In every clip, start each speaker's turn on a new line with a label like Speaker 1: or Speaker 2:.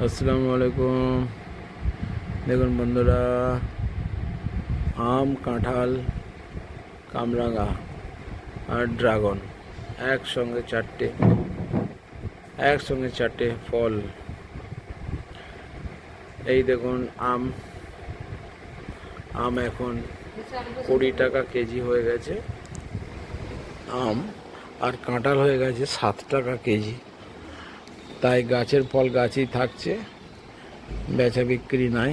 Speaker 1: আসসালামু আলাইকুম। দেখুন বন্ধুরা, আম, কাঁঠাল, কামরাঙা আর ড্রাগন একসঙ্গে চারটে একসঙ্গে চারটে ফল। এই দেখুন আম। আম এখন কুড়ি টাকা কেজি হয়ে গেছে। আম আর কাঁঠাল হয়ে গেছে সাত টাকা কেজি। তাই গাছের ফল গাছই থাকছে। বেচা বিক্রি নাই।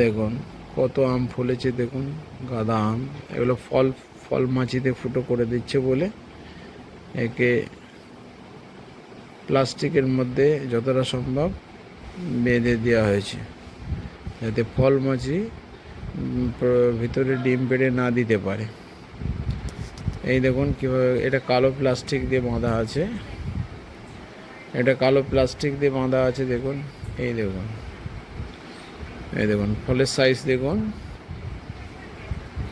Speaker 1: দেখুন, কত আম ফলেছে, দেখুন, গাদা আম। এগুলো ফল ফল মাছিতে ফুটো করে দিচ্ছে বলে একে প্লাস্টিকের মধ্যে যতটা সম্ভব বেঁধে দেওয়া হয়েছে। যাতে ফল মাছি ভিতরে ডিম পেড়ে না দিতে পারে। এই দেখুন কীভাবে এটা কালো প্লাস্টিক দিয়ে বাঁধা আছে। এটা কালো প্লাস্টিক দিয়ে বাঁধা আছে, দেখুন। এই দেখুন। এই দেখুন, ফলের সাইজ দেখুন।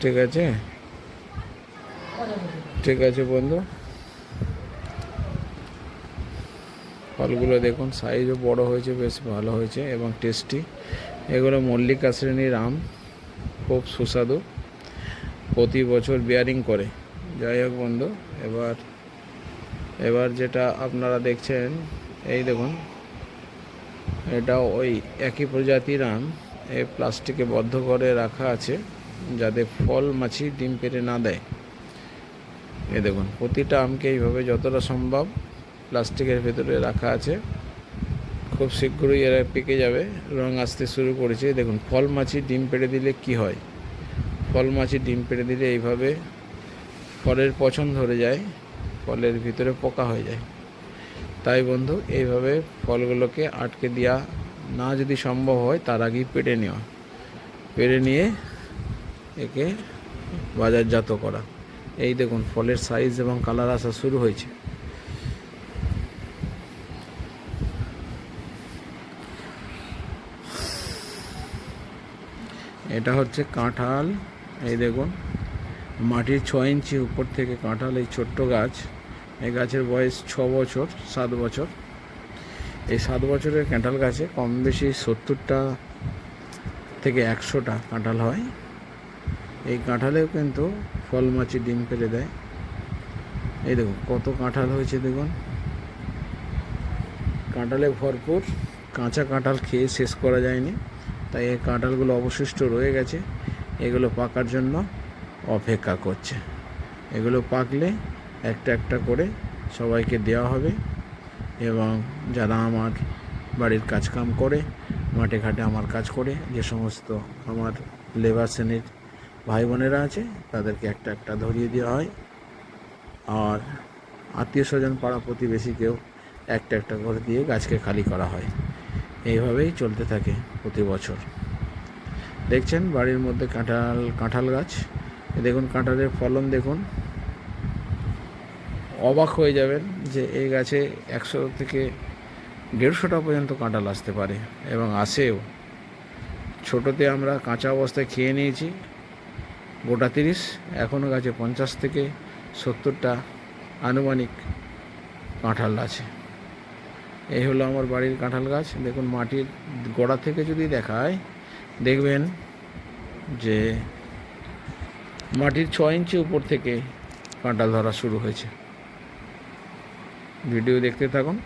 Speaker 1: ঠিক আছে? ঠিক আছে বন্ধু। ফলগুলো দেখুন সাইজও বড় হয়েছে, বেশ ভালো হয়েছে এবং টেস্টি এগুলো মল্লিকা শ্রেণির আম, খুব সুস্বাদু। প্রতি বছর বিয়ারিং করে। যাই হোক বন্ধু। এবার এবার যেটা আপনারা দেখছেন, এই দেখুন, এটা ওই একই প্রজাতির আম। এই প্লাস্টিকে বদ্ধ করে রাখা আছে, যাতে ফল, মাছি, ডিম পেড়ে না দেয়। এই দেখুন, প্রতিটা আমকে এইভাবে যতটা সম্ভব প্লাস্টিকের ভেতরে রাখা আছে। খুব শীঘ্রই এরা পেকে যাবে, রং আসতে শুরু করেছে। দেখুন, ফল, মাছি, ডিম পেড়ে দিলে কি হয়? ফল, মাছি, ডিম পেড়ে দিলে এইভাবে ফলের পছন্দ ধরে যায়, ফলের ভিতরে পোকা হয়ে যায়। তাই বন্ধু, এইভাবে ফলগুলোকে আটকে দেওয়া না যদি সম্ভব হয়, তার আগেই পেড়ে নেওয়া। পেড়ে নিয়ে একে বাজারজাত করা। এই দেখুন, ফলের সাইজ এবং কালার আসা শুরু হয়েছে। এটা হচ্ছে কাঁঠাল, এই দেখুন। মাটির ছ ইঞ্চি উপর থেকে কাঁঠাল, এই ছোট্ট গাছ, এই গাছের বয়স ছ বছর, সাত বছর। এই সাত বছরের কাঁঠাল গাছে কম বেশি সত্তরটা থেকে একশোটা কাঁঠাল হয়। এই কাঁঠালেও কিন্তু ফল, মাছি, ডিম ফেলে দেয়। এই দেখুন, কত কাঁঠাল হয়েছে, দেখুন। কাঁঠালে ভরপুর, কাঁচা কাঁঠাল খেয়ে শেষ করা যায়নি। তাই এই কাঁঠালগুলো অবশিষ্ট রয়ে গেছে। এগুলো পাকার জন্য অপেক্ষা করছে। এগুলো পাকলে একটা একটা করে সবাইকে দেওয়া হবে এবং যারা আমার বাড়ির কাজকাম করে, মাঠে ঘাটে আমার কাজ করে, যে সমস্ত আমার লেবার শ্রেণির ভাই বোনেরা আছে, তাদেরকে একটা একটা ধরিয়ে দেওয়া হয়। আর আত্মীয় স্বজন পাড়া প্রতিবেশীকেও একটা একটা করে দিয়ে গাছকে খালি করা হয়। এইভাবেই চলতে থাকে প্রতি বছর। দেখছেন বাড়ির মধ্যে কাঁঠাল কাঁঠাল গাছ। দেখুন, কাঁঠালের ফলন দেখুন। অবাক হয়ে যাবেন যে এই গাছে একশো থেকে দেড়শোটা পর্যন্ত কাঁঠাল আসতে পারে এবং আসেও। ছোটোতে আমরা কাঁচা অবস্থায় খেয়ে নিয়েছি, গোটা তিরিশ এখনও গাছে পঞ্চাশ থেকে সত্তরটা আনুমানিক কাঁঠাল আছে। এই হলো আমার বাড়ির কাঁঠাল গাছ। দেখুন, মাটির গোড়া থেকে যদি দেখায়, দেখবেন যে মাটির ছ ইঞ্চি উপর থেকে কাঁঠাল ধরা শুরু হয়েছে। ভিডিও দেখতে থাকুন,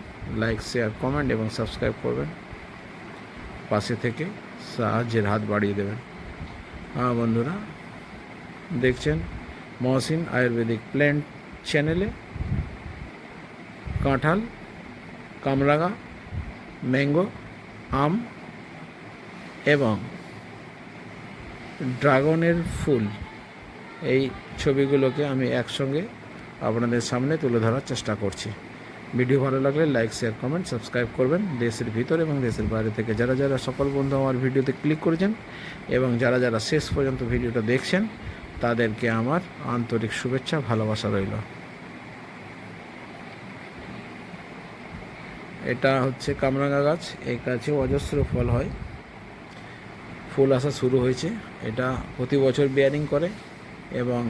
Speaker 1: লাইক, শেয়ার, কমেন্ট এবং সাবস্ক্রাইব করবেন। পাশে থেকে সাহায্যের হাত বাড়িয়ে দেবেন। হ্যাঁ বন্ধুরা, দেখছেন মহসিন আয়ুর্বেদিক প্ল্যান্ট চ্যানেলে কাঁঠাল, কামরাঙা, ম্যাঙ্গো, আম এবং ড্রাগনের ফুল। এই ছবিগুলোকে আমি একসঙ্গে আপনাদের সামনে তুলে ধরার চেষ্টা করছি। ভিডিও ভালো লাগলে লাইক শেয়ার কমেন্ট সাবস্ক্রাইব করবেন। দেশের ভিতর এবং দেশের বাইরে থেকে যারা যারা সকল বন্ধু আমার ভিডিওতে ক্লিক করেছেন এবং যারা যারা শেষ পর্যন্ত ভিডিওটা দেখছেন, তাদেরকে আমার আন্তরিক শুভেচ্ছা, ভালোবাসা রইল। এটা হচ্ছে কামরাঙা গাছ, এই গাছে অজস্র ফল হয়। ফুল আসা শুরু হয়েছে। এটা প্রতি বছর বিয়ারিং করে। এবং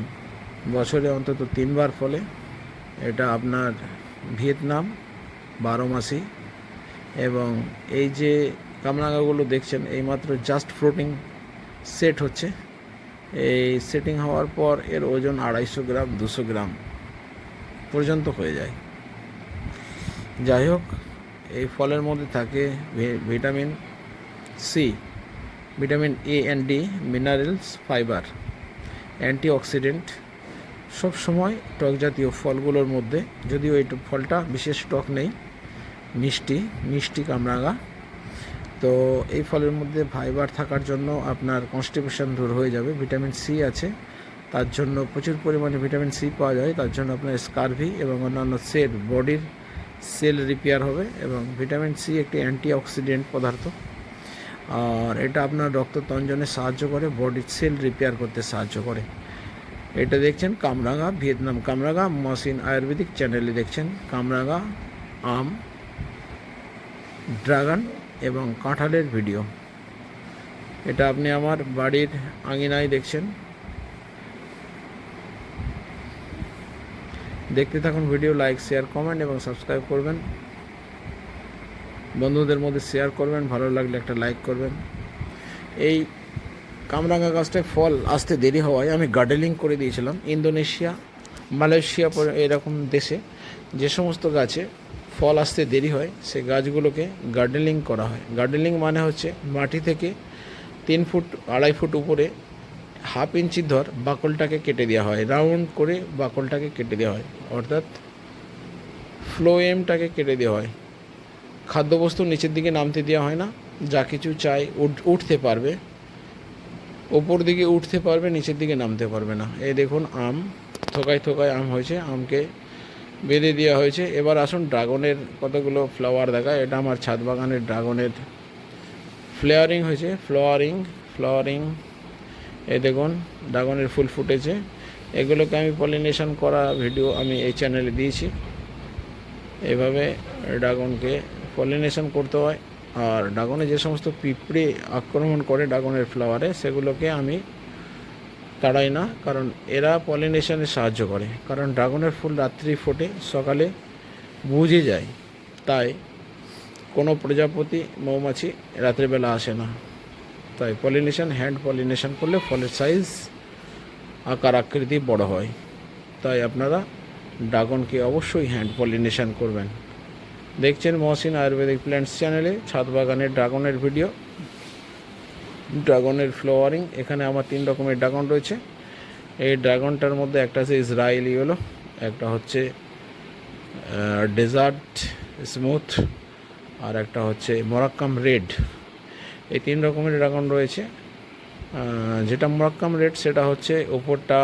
Speaker 1: বছরে অন্তত তিনবার ফলে এটা আপনার ভিয়েতনাম বারো মাসি এবং এই যে কামরাঙাগুলো দেখছেন, এইমাত্র জাস্ট ফ্লোটিং সেট হচ্ছে। এই সেটিং হওয়ার পর এর ওজন আড়াইশো গ্রাম, দুশো গ্রাম পর্যন্ত হয়ে যায়। যাই হোক, এই ফলের মধ্যে থাকে vitamin C, vitamin A and D minerals fibre antioxidant. সব সময় টক জাতীয় ফলগুলোর মধ্যে, যদিও এই ফলটা বিশেষ টক নেই, মিষ্টি মিষ্টি কামরাঙা। তো এই ফলের মধ্যে ফাইবার থাকার জন্য আপনার কনস্টিপেশন দূর হয়ে যাবে, ভিটামিন সি আছে। তার জন্য প্রচুর পরিমাণে ভিটামিন সি পাওয়া যায়। তার জন্য আপনার স্কারভি এবং অন্যান্য সেল বডির সেল রিপেয়ার হবে এবং ভিটামিন সি একটি অ্যান্টিঅক্সিডেন্ট পদার্থ। আর এটা আপনার রক্ত তঞ্জনে সাহায্য করে বডির সেল রিপেয়ার করতে সাহায্য করে। এটা দেখছেন কামরাঙা, ভিয়েতনাম কামরাঙা মসিন আয়ুর্বেদিক চ্যানেলে দেখছেন কামরাঙা, আম, ড্রাগন এবং কাঁঠালের ভিডিও। এটা আপনি আমার বাড়ির আঙিনায় দেখছেন। দেখতে থাকুন, ভিডিও লাইক শেয়ার কমেন্ট এবং সাবস্ক্রাইব করবেন। বন্ধুদের মধ্যে শেয়ার করবেন, ভালো লাগলে একটা লাইক করবেন। এই কামরাঙা গাছটায় ফল আসতে দেরি হওয়ায় আমি গার্ডেনিং করে দিয়েছিলাম ইন্দোনেশিয়া, মালয়েশিয়া এরকম দেশে। যে সমস্ত গাছে ফল আসতে দেরি হয়, সে গাছগুলোকে গার্ডেনিং করা হয়। গার্ডেনিং মানে হচ্ছে মাটি থেকে তিন ফুট, আড়াই ফুট উপরে হাফ ইঞ্চি ধর বাকলটাকে কেটে দেওয়া হয়। রাউন্ড করে বাকলটাকে কেটে দেওয়া হয়। অর্থাৎ ফ্লোয়েমটাকে কেটে দেওয়া হয়। খাদ্যবস্তু নিচের দিকে নামতে দেওয়া হয় না। যা কিছু চাই উঠ- উঠতে পারবে। ওপর দিকে উঠতে পারবে, নিচের দিকে নামতে পারবে না। এই দেখুন আম, থোকায় থোকায় আম হয়েছে। আমকে বেঁধে দেওয়া হয়েছে। এবার আসুন ড্রাগনের কতগুলো ফ্লাওয়ার দেখায়। এটা আমার ছাদ বাগানের ড্রাগনের ফ্লেয়ারিং হয়েছে। ফ্লাওয়ারিং ফ্লাওয়ারিং এই দেখুন, ড্রাগনের ফুল ফুটেছে। এগুলোকে আমি পলিনেশন করা ভিডিও আমি এই চ্যানেলে দিয়েছি। এভাবে ড্রাগনকে পলিনেশন করতে হয়। আর ড্রাগনে যে সমস্ত পিঁপড়ে আক্রমণ করে ড্রাগনের ফ্লাওয়ারে সেগুলোকে আমি তাড়াই না, কারণ এরা পলিনেশনে সাহায্য করে। কারণ ড্রাগনের ফুল রাত্রি ফোটে, সকালে বুঝে যায়। তাই কোনো প্রজাপতি, মৌমাছি রাত্রিবেলা আসে না। তাই পলিনেশন হ্যান্ড পলিনেশন করলে ফলের সাইজ আকার, আকৃতি বড় হয়। তাই আপনারা ড্রাগনকে অবশ্যই হ্যান্ড পলিনেশন করবেন। দেখছেন মহসিন আয়ুর্বেদিক প্ল্যান্টস চ্যানেলে ছাদ বাগানের ড্রাগনের ভিডিও, ড্রাগনের ফ্লাওয়ারিং এখানে আমার তিন রকমের ড্রাগন রয়েছে। এই ড্রাগনটার মধ্যে একটা আছে ইসরায়েলি হলো, একটা হচ্ছে ডেজার্ট স্মুথ, আর একটা হচ্ছে মরাক্কাম রেড। এই তিন রকমের ড্রাগন রয়েছে। যেটা মরাক্কাম রেড, সেটা হচ্ছে ওপরটা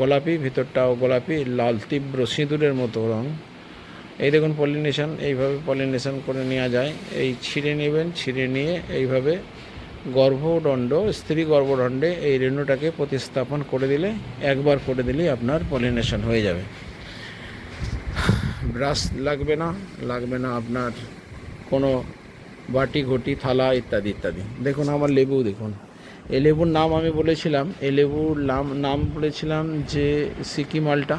Speaker 1: গোলাপি, ভিতরটাও গোলাপি, লাল, তীব্র সিঁদুরের মতো রং। এই দেখুন পলিনেশন এইভাবে পলিনেশন করে নেওয়া যায়। এই ছিঁড়ে নেবেন, ছিঁড়ে নিয়ে এইভাবে গর্ভদণ্ড, স্ত্রী গর্ভদণ্ডে এই রেণুটাকে প্রতিস্থাপন করে দিলে, একবার করে দিলেই আপনার পলিনেশন হয়ে যাবে। ব্রাশ লাগবে না লাগবে না আপনার কোনো বাটি, ঘটি, থালা ইত্যাদি ইত্যাদি। দেখুন আমার লেবু, দেখুন। এই লেবুর নাম আমি বলেছিলাম, এই লেবুর নাম নাম বলেছিলাম যে সিকি মালটা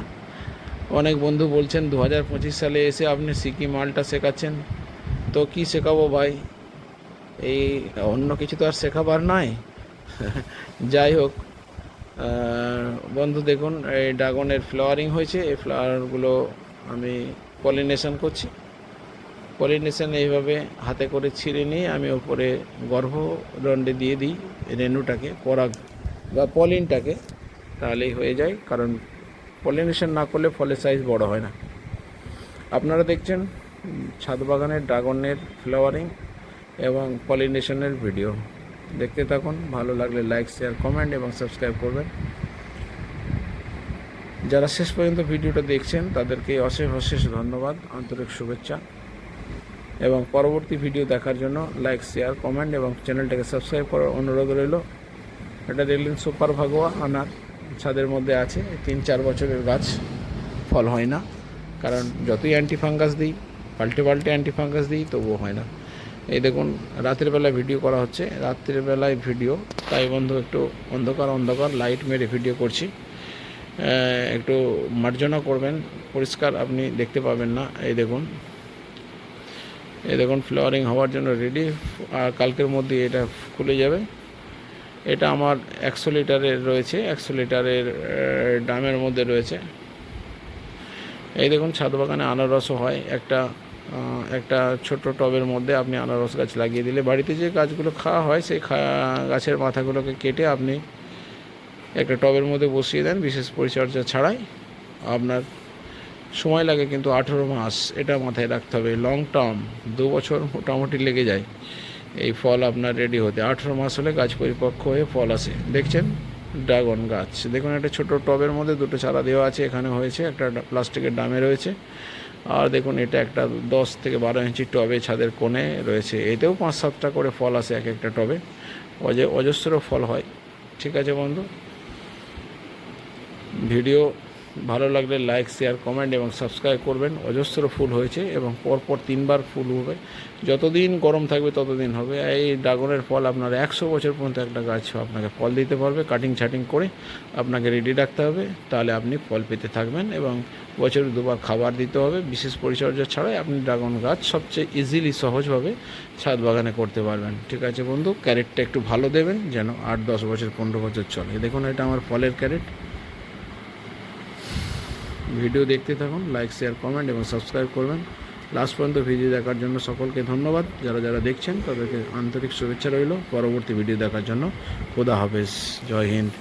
Speaker 1: অনেক বন্ধু বলছেন দু হাজার পঁচিশ সালে এসে আপনি সিকি মালটা শেখাচ্ছেন, তো কি শেখাবো ভাই? এই অন্য কিছু তো আর শেখাবার নাই। যাই হোক বন্ধু দেখুন, এই ড্রাগনের ফ্লাওয়ারিং হয়েছে, এই ফ্লাওয়ারগুলো আমি পলিনেশন করছি। পলিনেশন এইভাবে হাতে করে ছিঁড়ে নিয়ে আমি ওপরে গর্ভদণ্ডে দিয়ে দিই রেণুটাকে পরাগ বা পলিনটাকে, তাহলেই হয়ে যায়। কারণ পলিনেশন না করলে ফলের সাইজ বড় হয় না। আপনারা দেখছেন ছাদ বাগানের ড্রাগনের ফ্লাওয়ারিং এবং পলিনেশনের ভিডিও দেখতে থাকুন, ভালো লাগলে লাইক শেয়ার কমেন্ট এবং সাবস্ক্রাইব করবেন। যারা শেষ পর্যন্ত ভিডিওটা দেখছেন, তাদেরকে অশেষ অশেষ ধন্যবাদ, আন্তরিক শুভেচ্ছা। এবং পরবর্তী ভিডিও দেখার জন্য লাইক শেয়ার কমেন্ট এবং চ্যানেলটাকে সাবস্ক্রাইব করার অনুরোধ রইল। এটা দেখলেন সুপার ভাগোয়া, আনার। ছাদের মধ্যে আছে, তিন চার বছরের গাছ, ফল হয় না। কারণ যতই অ্যান্টি ফাঙ্গাস দিই, পাল্টে পাল্টে অ্যান্টি ফাঙ্গাস দিই, তবুও হয় না। এই দেখুন, রাতের বেলায় ভিডিও করা হচ্ছে। রাত্রের বেলায় ভিডিও তাই বন্ধু, একটু অন্ধকার অন্ধকার লাইট মেরে ভিডিও করছি। একটু মার্জনা করবেন, পরিষ্কার আপনি দেখতে পাবেন না। এই দেখুন এই দেখুন ফ্লাওয়ারিং হওয়ার জন্য রেডি আর কালকের মধ্যে এটা খুলে যাবে। এটা আমার একশো লিটারের রয়েছে, একশো লিটারের ড্রামের মধ্যে রয়েছে। এই দেখুন, ছাদ বাগানে আনারসও হয়। একটা একটা ছোট টবের মধ্যে আপনি আনারস গাছ লাগিয়ে দিলে বাড়িতে যে গাছগুলো খাওয়া হয়, সেই গাছের মাথাগুলোকে কেটে আপনি একটা টবের মধ্যে বসিয়ে দেন, বিশেষ পরিচর্যা ছাড়াই। আপনার সময় লাগে কিন্তু আঠেরো মাস, এটা মাথায় রাখতে হবে। লং টার্ম দু বছর মোটামুটি লেগে যায়। এই ফল আপনার রেডি হতে। আঠেরো মাস হলে গাছ পরিপক্ক হয়ে ফল আসে। দেখছেন? ড্রাগন গাছ। দেখুন, একটা ছোট টবের মধ্যে দুটো চারা দেওয়া আছে। এখানে হয়েছে একটা প্লাস্টিকের ডামে রয়েছে। আর দেখুন, এটা একটা দশ থেকে বারো ইঞ্চি টবে ছাদের কোণে রয়েছে। এতেও পাঁচ সাতটা করে ফল আসে এক একটা টবে। অজে অজস্র ফল হয়। ঠিক আছে বন্ধু? ভিডিও ভালো লাগলে লাইক শেয়ার কমেন্ট এবং সাবস্ক্রাইব করবেন। অজস্র ফুল হয়েছে এবং পরপর তিনবার ফুল হবে। যতদিন গরম থাকবে ততদিন হবে। এই ড্রাগনের ফল আপনার একশো বছর পর্যন্ত একটা গাছ আপনাকে ফল দিতে পারবে। কাটিং ছাটিং করে আপনাকে রেডি রাখতে হবে। তাহলে আপনি ফল পেতে থাকবেন এবং বছরে দুবার খাবার দিতে হবে। বিশেষ পরিচর্যা ছাড়াই আপনি ড্রাগন গাছ সবচেয়ে ইজিলি সহজভাবে ছাদ বাগানে করতে পারবেন। ঠিক আছে বন্ধু ক্যারেটটা একটু ভালো দেবেন যেন আট, দশ বছর, পনেরো বছর চলে। দেখুন, এটা আমার ফলের ক্যারেট ভিডিও দেখতে থাকুন লাইক শেয়ার কমেন্ট এবং সাবস্ক্রাইব করবেন। লাস্ট পর্যন্ত ভিডিও দেখার জন্য সকলকে ধন্যবাদ। যারা যারা দেখছেন, তাদেরকে আন্তরিক শুভেচ্ছা রইল। পরবর্তী ভিডিও দেখার জন্য খোদা হাফেজ। জয় হিন্দ।